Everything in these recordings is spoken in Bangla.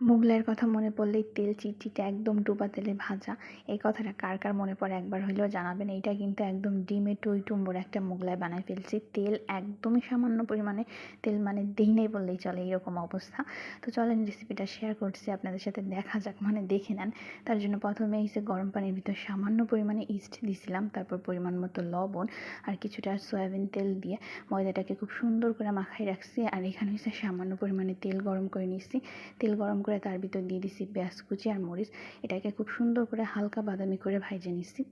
মুগলাইয়ের কথা মনে পড়লেই তেল চিটচিটে একদম ডোবা তেলে ভাজা। এই কথাটা কার কার মনে পড়ে একবার হলেও জানাবেন। এইটা কিন্তু একদম ডিমে টইটুম্বর একটা মোগলাই বানায় ফেলছি। তেল একদমই সামান্য পরিমাণে, তেল মানে দিই নেই বললেই চলে এইরকম অবস্থা। তো চলেন রেসিপিটা শেয়ার করছি, আপনাদের সাথে দেখা যাক মানে দেখে নেন। তার জন্য প্রথমে এসে গরম পানির ভিতর সামান্য পরিমাণে ইস্ট দিছিলাম, তারপর পরিমাণ মতো লবণ আর কিছুটা সয়াবিন তেল দিয়ে ময়দাটাকে খুব সুন্দর করে মাখাই রাখছি। আর এখানে হচ্ছে সামান্য পরিমাণে তেল গরম করে নিচ্ছি তেল গরম করে তার ভিতর দিয়ে দিছি পেঁয়াজ কুচি আর মরিচ। এটাকে খুব সুন্দর করে হালকা বাদামি করে ভাইজে নিচ্ছি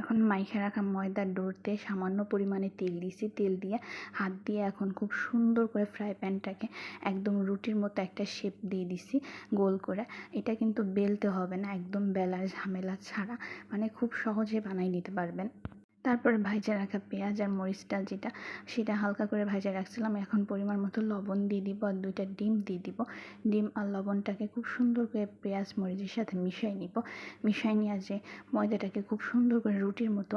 এখন মাইখে রাখা ময়দার ডোরতে সামান্য পরিমাণে তেল দিছি। তেল দিয়ে হাত দিয়ে এখন খুব সুন্দর করে ফ্রাই প্যানটাকে একদম রুটির মতো একটা শেপ দিয়ে দিছি গোল করে। এটা কিন্তু বেলতে হবে না, একদম বেলার ঝামেলা ছাড়া। মানে খুব সহজে বানাই নিতে পারবেন। তারপরে ভাইজা রাখা পেঁয়াজ আর মরিচটা যেটা, সেটা হালকা করে ভাজা রাখছিলাম। এখন পরিমাণ মতো লবণ দিয়ে দিব আর দুইটা ডিম দিয়ে দিব। ডিম আর লবণটাকে খুব সুন্দর করে পেঁয়াজ, মরিচের সাথে মিশাই নিব। মিশাই নিয়ে যে ময়দাটাকে খুব সুন্দর করে রুটির মতো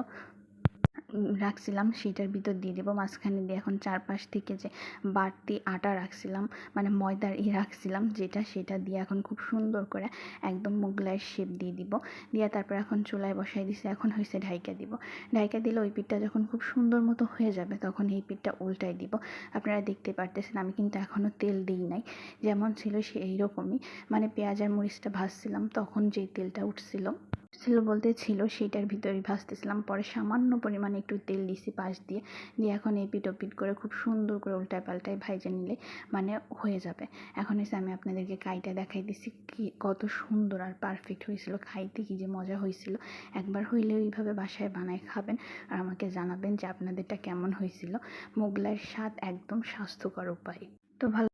রাখছিলাম, সেটার ভিতর দিয়ে দেবো। মাঝখানে দিয়ে এখন চারপাশ থেকে যে বাড়তি আটা রাখছিলাম মানে ময়দার ই রাখছিলাম, যেটা সেটা দিয়ে এখন খুব সুন্দর করে একদম মোগলাইয়ের শেপ দিয়ে দিব। দিয়ে তারপর এখন চুলায় বসাই দিছে, এখন হয়েছে ঢাইকা দিব। ঢাইকা দিলে ওই পিঠটা যখন খুব সুন্দর মতো হয়ে যাবে, তখন এই পিঠটা উল্টাই দিব। আপনারা দেখতে পারতেছেন, আমি কিন্তু এখনও তেল দিই নাই। যেমন ছিল সেই রকমই। মানে পেঁয়াজ আর মরিচটা ভাজছিলাম, তখন যেই তেলটা উঠছিল ছিল বলতে ছিল, সেইটার ভিতরে ভাজতেছিলাম পরে সামান্য পরিমাণে একটু তেল দিছি পাশ দিয়ে। দিয়ে এখন এই পিট পিট করে খুব সুন্দর করে উল্টায় পাল্টায় ভাইজে নিলে মানে হয়ে যাবে। এখন এসে আমি আপনাদেরকে কাইটা দেখাই দিছি কি, কত সুন্দর আর পারফেক্ট হয়েছিল। খাইতে কি যে মজা হয়েছিল। একবার হইলে ওইভাবে বাসায় বানায় খাবেন আর আমাকে জানাবেন যে আপনাদেরটা কেমন হয়েছিল। মোগলাইয়ের স্বাদ একদম স্বাস্থ্যকর উপায়। তো ভালো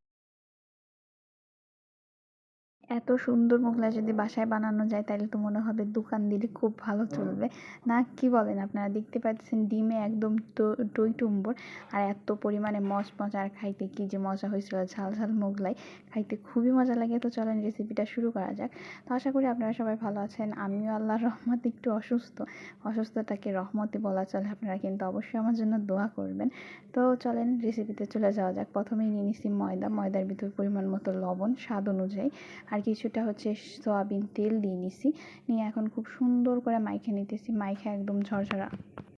এত সুন্দর মোগলাই যদি বাসায় বানানো যায় তাহলে তো মনে হবে দোকান দিলে খুব ভালো চলবে। না কি বলেন আপনারা? দেখতে পাচ্ছেন ডিমে একদম টই টুম্বর। আর এত পরিমাণে মজা আর খাইতে কি যে মজা হয়েছিল ঝাল ঝাল মোগলাই। খাইতে খুবই মজা লাগে। তো চলেন রেসিপিটা শুরু করা যাক। তো আশা করি আপনারা সবাই ভালো আছেন। আমিও আল্লাহর রহমত একটু অসুস্থ। অসুস্থতাকে রহমতে বলা চলে। আপনারা কিন্তু অবশ্যই আমার জন্য দোয়া করবেন। তো চলেন রেসিপিতে চলে যাওয়া যাক। প্রথমেই নিয়ে নিছি ময়দা। ময়দার ভিতর পরিমাণ মতো লবণ স্বাদ অনুযায়ী। আর কিছুটা হচ্ছে সয়াবিন তেল দিয়ে নিছি। নিয়ে এখন খুব সুন্দর করে মাইখে নিতেছি। মাইখে একদম ঝরঝরা।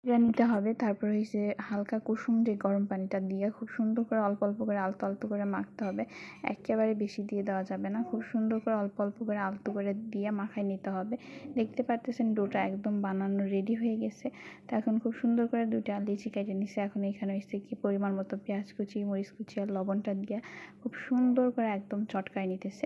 এটা নিতে হবে। তারপর হয়েছে হালকা কুসুম যে গরম পানিটা দিয়ে খুব সুন্দর করে অল্প অল্প করে আলতো আলতো করে মাখতে হবে। একেবারে বেশি দিয়ে দেওয়া যাবে না। খুব সুন্দর করে অল্প অল্প করে আলতো করে দিয়ে মাখায় নিতে হবে। দেখতে পারতেছেন ডোটা একদম বানানো রেডি হয়ে গেছে। তো এখন খুব সুন্দর করে দুটো লিচি কেটে নিছে। এখন এখানে হয়েছে কি পরিমাণ মতো পেঁয়াজ কুচি, মরিচ কুচি আর লবণটা দিয়ে খুব সুন্দর করে একদম চটকায় নিতেছে।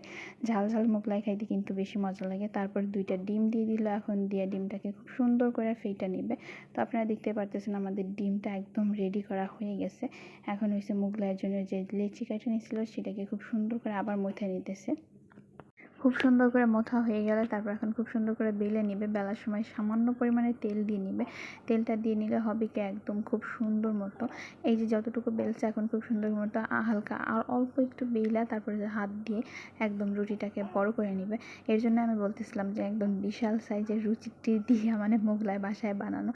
ঝাল ঝাল মোগলাই খাইতে কিন্তু বেশি মজা লাগে। তারপর দুইটা ডিম দিয়ে দিল। এখন দিয়ে ডিমটাকে খুব সুন্দর করে ফেটা নিবে। তো আপনারা দেখতে পারতেছেন আমাদের ডিমটা একদম রেডি করা হয়ে গেছে। এখন হয়েছে মুগলাইয়ের জন্য যে লেচি কাটা নিয়েছিল সেটাকে খুব সুন্দর করে আবার মথে নিতেছে। খুব সুন্দর করে মোথা হয়ে গেলে তারপর এখন খুব সুন্দর করে বেলে নিবে। বেলার সময় সামান্য পরিমাণে তেল দিয়ে নিবে। তেলটা দিয়ে নিলে হবে কি একদম খুব সুন্দর মতো। এই যে যতটুকু বেলছে এখন খুব সুন্দর মতো হালকা আর অল্প একটু বেলা তারপরে হাত দিয়ে একদম রুটিটাকে বড় করে নিবে। এর জন্য আমি বলতেছিলাম যে একদম বিশাল সাইজের রুচিটি দিয়ে মানে মোগলাই বাসায় বানানো।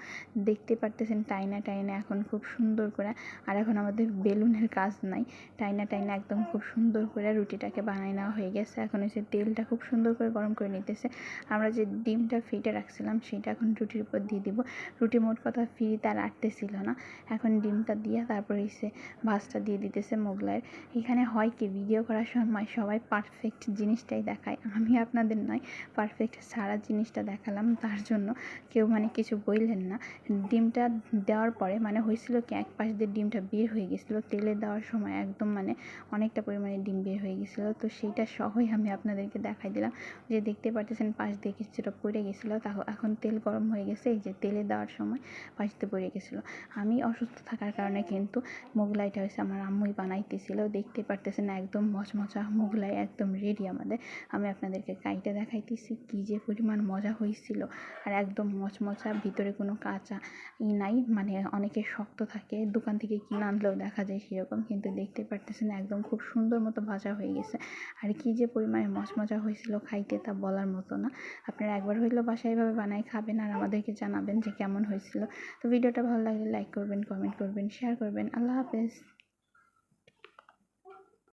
দেখতে পারতেছেন টাইনা টাইনা এখন খুব সুন্দর করে। আর এখন আমাদের বেলুনের কাজ নাই। টাইনা টাইনা একদম খুব সুন্দর করে রুটিটাকে বানাই নেওয়া হয়ে গেছে। এখন হচ্ছে তেল তেলটা খুব সুন্দর করে গরম করে নিতেছে। আমরা যে ডিমটা ফেটে রাখছিলাম সেটা এখন রুটির উপর দিয়ে দিব। রুটি মোট কথা ফ্রিতে আর আটতেছিল না। এখন ডিমটা দিয়ে তারপরে এসে ভাজটা দিয়ে দিতেছে মোগলাইয়ের এখানে হয় কি ভিডিও করার সময় সবাই পারফেক্ট জিনিসটাই দেখায়। আমি আপনাদের নয় পারফেক্ট সারা জিনিসটা দেখালাম। তার জন্য কেউ মানে কিছু বললেন না। ডিমটা দেওয়ার পরে মানে হয়েছিল কি, এক পাশ দিয়ে ডিমটা বের হয়ে গেছিল। তেলে দেওয়ার সময় একদম মানে অনেকটা পরিমাণে ডিম বের হয়ে গেছিল। তো সেইটা সহই আমি আপনাদেরকে দেখাই দিলাম। যে দেখতে পারতেছেন পাশ দিয়ে কিছুটা পড়ে গেছিল, তা এখন তেল গরম হয়ে গেছে, এই যে তেলে দেওয়ার সময় পাশতে পড়ে গেছিল। আমি অসুস্থ থাকার কারণে কিন্তু মোগলাইটা হয়েছে আমার আম্মুই বানাইতেছিল। দেখতে পারতেছেন একদম মচমচা মোগলাই, একদম রেডি আমাদের। আমি আপনাদেরকে কাইটা দেখাইতেছি, কী যে পরিমাণ মজা হয়েছিল আর একদম মচমচা, ভিতরে কোনো কাঁচা ই নাই মানে অনেকে শক্ত থাকে, দোকান থেকে কিনে আনলেও দেখা যায় সেরকম, কিন্তু দেখতে পারতেছেন একদম খুব সুন্দর মতো ভাজা হয়ে গেছে। আর কী যে পরিমাণে মচমচা মজা হয়েছিল খাইতে তা বলার মতো না। আপনারা একবার হইলেও বাসায় এভাবে বানাই খাবেন আর আমাদেরকে জানাবেন যে কেমন হয়েছিল। তো ভিডিওটা ভালো লাগলে লাইক করবেন কমেন্ট করবেন শেয়ার করবেন। আল্লাহ হাফেজ।